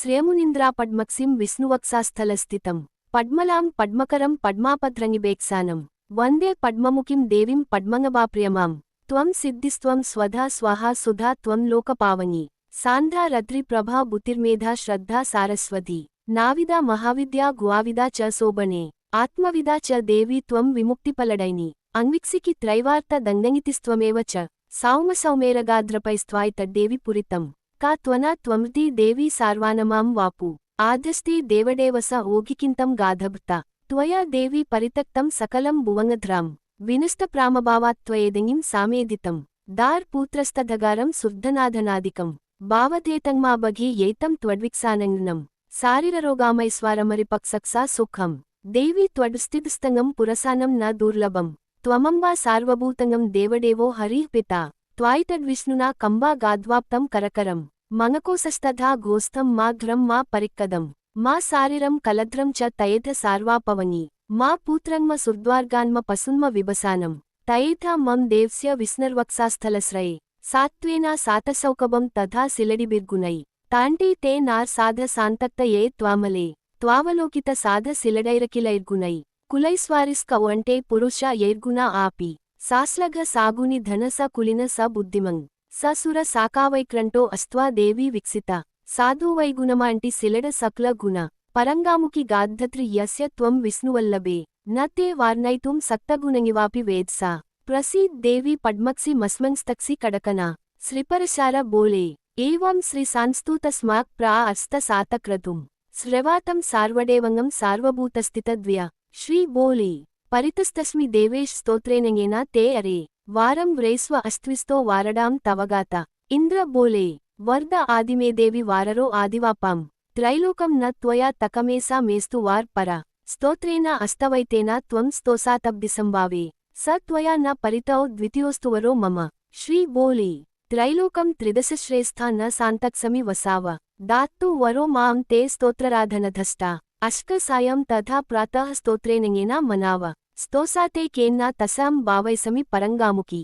శ్రేమునింద్రా పద్మక్సిం విష్ణువక్సాస్థలస్థితం పద్మలాం పద్మకరం పద్మాపద్రంగిబేక్సానం వందే పద్మముఖిం దేవీం పద్మంగవాప్రియమాం త్వం సిద్ధిస్త్వం స్వధా స్వాహా సుధా త్వం లోకపావని. సాంధ్రా రద్రి ప్రభా బుతిర్మేధా శ్రద్ధా సారస్వతి. నావిదా మహావిద్యా గువావిదా చ శోభనే. ఆత్మవిదా చ దేవీ త్వం విముక్తిపలడైని. అంవిక్సికి త్రైవార్త దంగనితిస్త్వమేవ చ. సౌమసౌమేరగాద్రపైస్త్వాయితడ్దేవి పురితం. కా త్వన త్వమృతి దేవి సార్వానమాం వాపు. ఆదిస్తి దేవడేవస ఓగికింతం గాధభ్త. త్వయా దేవి పరితక్తం సకలం భువంగధ్రాం వినుష్టప్రామభావాత్వయేదగిం సామేదితం. దార్ పూత్రస్తధగారం సుర్ధనాధనాదికం భావధేతంమాబఘి ఏతం త్వడ్విక్సానంగనం శారీరరోగామైస్వారమరిపక్సక్సా సుఖం. దేవి త్వడ్స్థితిస్తంగం పురసానం న దుర్లభం. త్వమంబా సార్వభూతంగం దేవడేవో హరిః పితా. త్వాయితడ్విష్ణునా కంబా గాద్వాప్తం కరకరం. మనకోసస్తథా గోస్థం మా ఘ్రం మా పరిక్కదం. మా శారీరం కలద్రం చ తయేథ సార్వాపవని. మా పూత్రన్మ సుర్ద్వార్గాన్మ పశున్మ విభసానం. తయేథ మం దేవ్స్య విస్నర్వక్సాస్థలశ్రయే సాత్వేనా సాతసౌకభం తథా సిలడిబిర్గునై తాంటే తే నార్ సాధ సాంతక్త ఏ త్వామలే. త్వావలోకిత సాధ సిలడైరకిలైర్గునై కులైస్వారిస్క అంటే పురుష ఎర్గున ఆపి. సాస్లగ సాగుని ధనస కులిన స బుద్ధిమంగ్ ససుర సాకావైక్రంటో అస్త్వా దేవీ విక్సిత. సాధువైగుణమాంటి శిలడ సక్ల గుణ. పరంగాముకి గాద్ధత్రి యస్య త్వం విష్ణువల్లభే. నతే వార్ణైతుం వార్నైతుం సక్తగుణంగివాపి వేద్సా ప్రసీద్ దేవి పద్మక్సి మస్మంస్తక్సి కడకన. శ్రీపరశార బోలే. ఏవం శ్రీ సాంస్తూతస్మాక్ ప్రా అస్త సాతక్రతుం. శ్రవాతం సార్వడేవంగం సార్వభూతస్థిత ద్వ్య. శ్రీ బోలే. పరితస్తస్మి దేవేష్ స్తోత్రేనంగేన తే అరే. వారం వ్రేస్వ అస్త్విస్తో వారడాం తవగాత. ఇంద్ర బోలే. వర్ద ఆదిమేదేవి వారరో ఆదివాపాం. త్రైలోకం న త్వయా తకమేసా మేస్తు వార్ పర. స్తోత్రేణ అస్తవైతేనా త్వం స్తోసాతబ్దిసంభావే. స త్వయా న పరితౌ ద్వితీయోస్తువరో మమ. శ్రీ బోలే. త్రైలోకం త్రిదశశ్రేష్ఠా న సాంతక్సమి వసావ. దాత్తు వరో మాం తే స్తోత్రరాధనధష్ట. అష్క సాయం తథా ప్రాతః స్తోత్రేనంగేన మనావ స్తోసాతే కేన్నా తసాం భావైసమి పరంగాముకి